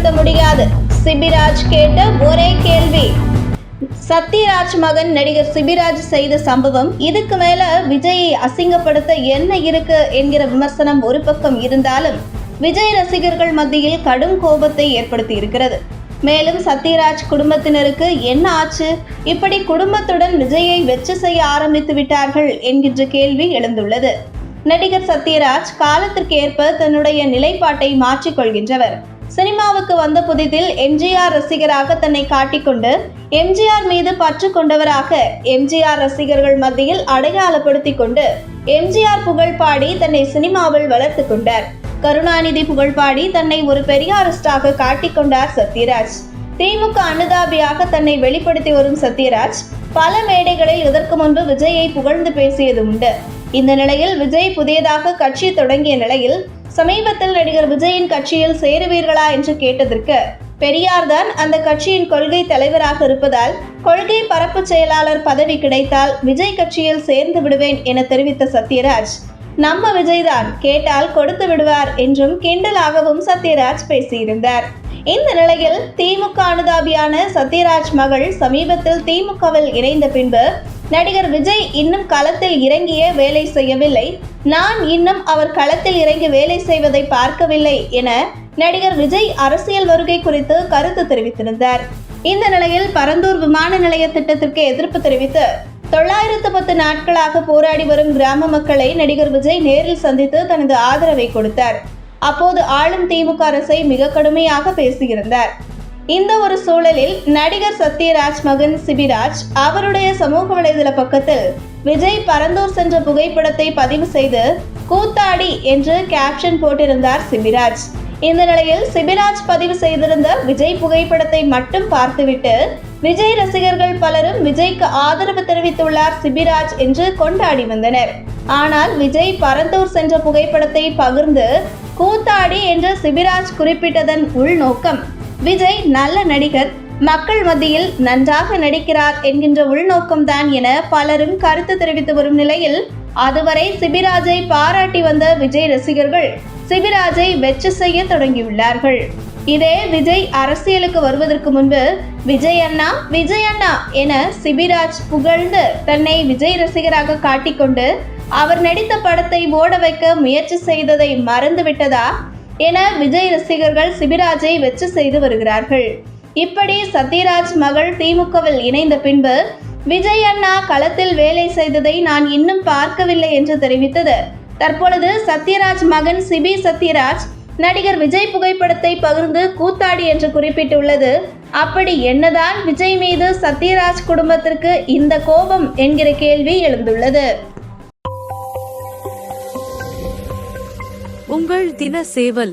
கட்டுப்படுத்த முடியாது. சிபிராஜ் கேட்ட ஒரே கேள்வி. சத்யராஜ் மகன் நடிகர் சிபிராஜ் செய்த சம்பவம் இதுக்கு மேல விஜயை அசிங்கப்படுத்த என்ன இருக்கு என்கிற விமர்சனம் ஒரு பக்கம் இருந்தாலும் விஜய் ரசிகர்கள் மத்தியில் கடும் கோபத்தை ஏற்படுத்தி இருக்கிறது மேலும் சத்யராஜ் குடும்பத்தினருக்கு என்ன ஆச்சு? இப்படி குடும்பத்துடன் விஜயை வெச்சு செய்ய ஆரம்பித்து விட்டார்கள் என்கின்ற கேள்வி எழுந்துள்ளது. நடிகர் சத்யராஜ் காலத்திற்கு ஏற்ப தன்னுடைய நிலைப்பாட்டை மாற்றிக்கொள்கின்றவர். சினிமாவுக்கு வந்த புதிதில் எம்ஜிஆர் ரசிகராக தன்னை காட்டிக்கொண்டு எம்ஜிஆர் மீது பற்று கொண்டவராக எம்ஜிஆர் ரசிகர்கள் மத்தியில் அடையாளப்படுத்திக் கொண்டு எம்ஜிஆர் புகழ்பாடி தன்னை சினிமாவில் வளர்த்து கொண்டார். கருணாநிதி புகழ்பாடி தன்னை ஒரு பெரியாரிஸ்டாக காட்டிக்கொண்டார் சத்யராஜ். திமுக அனுதாபியாக தன்னை வெளிப்படுத்தி வரும் சத்யராஜ் பல மேடைகளில் இதற்கு முன்பு விஜயை புகழ்ந்து பேசியது உண்டு. இந்த நிலையில் விஜய் புதியதாக கட்சி தொடங்கிய நிலையில் சமீபத்தில் நடிகர் விஜயின் கட்சியில் சேருவீர்களா என்று கேட்டதற்கு பெரியார் தான் அந்த கட்சியின் கொள்கை தலைவராக இருப்பதால் கொள்கை பரப்பு செயலாளர் பதவி கிடைத்தால் விஜய் கட்சியில் சேர்ந்து விடுவேன் என தெரிவித்த சத்யராஜ். நம்ம விஜய்தான் கேட்டால் கொடுத்து விடுவார் என்றும் கிண்டலாகவும் சத்யராஜ் பேசியிருந்தார். இந்த நிலையில் திமுக அனுதாபியான சத்யராஜ் மகள் சமீபத்தில் திமுகவில் இணைந்த பின்பு நடிகர் விஜய் இன்னும் களத்தில் இறங்கியே வேலை செய்யவில்லை. நான் இன்னும் அவர் களத்தில் இறங்கி வேலை செய்வதை பார்க்கவில்லை என நடிகர் விஜய் அரசியல் வருகை குறித்து கருத்து தெரிவித்திருந்தார். இந்த நிலையில் பரந்தூர் விமான நிலைய திட்டத்திற்கு எதிர்ப்பு தெரிவித்து தொள்ளாயிரத்து பத்து நாட்களாக போராடி வரும் கிராம மக்களை நடிகர் விஜய் நேரில் சந்தித்து தனது ஆதரவை கொடுத்தார். அப்போது ஆளும் திமுக அரசை மிக கடுமையாக பேசியிருந்தார். இந்த ஒரு சூழலில் நடிகர் சத்யராஜ் மகன் சிபிராஜ் அவருடைய சமூக வலைதள பக்கத்தில் விஜய் பரந்தூர் சென்ற புகைப்படத்தை பதிவு செய்து கூத்தாடி என்று கேப்ஷன் போட்டிருந்தார் சிபிராஜ். இந்த நிலையில் சிபிராஜ் பதிவு செய்திருந்த விஜய் புகைப்படத்தை மட்டும் பார்த்துவிட்டு விஜய் ரசிகர்கள் பலரும் விஜய்க்கு ஆதரவு தெரிவித்துள்ளார் சிபிராஜ் என்று கொண்டாடி வந்தனர். ஆனால் விஜய் பரந்தூர் சென்ற புகைப்படத்தை பகிர்ந்து கூத்தாடி என்று சிபிராஜ் குறிப்பிட்டதன் உள்நோக்கம் விஜய் நல்ல நடிகர். மக்கள் மத்தியில் நன்றாக நடிக்கிறார் என்கின்ற உள்நோக்கம்தான் என பலரும் கருத்து தெரிவித்து வரும் நிலையில் அதுவரை சிபிராஜை பாராட்டி வந்த விஜய் ரசிகர்கள் சிபிராஜை வெற்றி செய்ய தொடங்கியுள்ளார்கள். இதே விஜய் அரசியலுக்கு வருவதற்கு முன்பு விஜய் அண்ணா விஜய் அண்ணா என சிபிராஜ் புகழ்ந்து தன்னை விஜய் ரசிகராக காட்டிக்கொண்டு அவர் நடித்த படத்தை ஓட வைக்க முயற்சி செய்ததை மறந்துவிட்டதா? என விஜய் ரசிகர்கள் சிபிராஜை வெச்சு செய்து வருகிறார்கள். இப்படி சத்யராஜ் மகள் திமுகவில் இணைந்த பின்பு விஜய் அண்ணா களத்தில் வேலை செய்ததை நான் இன்னும் பார்க்கவில்லை என்று தெரிவித்தது. தற்பொழுது சத்யராஜ் மகன் சிபி சத்யராஜ் நடிகர் விஜய் புகைப்படத்தை பகிர்ந்து கூத்தாடி என்று குறிப்பிட்டுள்ளது. அப்படி என்னதான் விஜய் மீது சத்யராஜ் குடும்பத்திற்கு இந்த கோபம் என்கிற கேள்வி எழுந்துள்ளது. உங்கள் தின சேவல்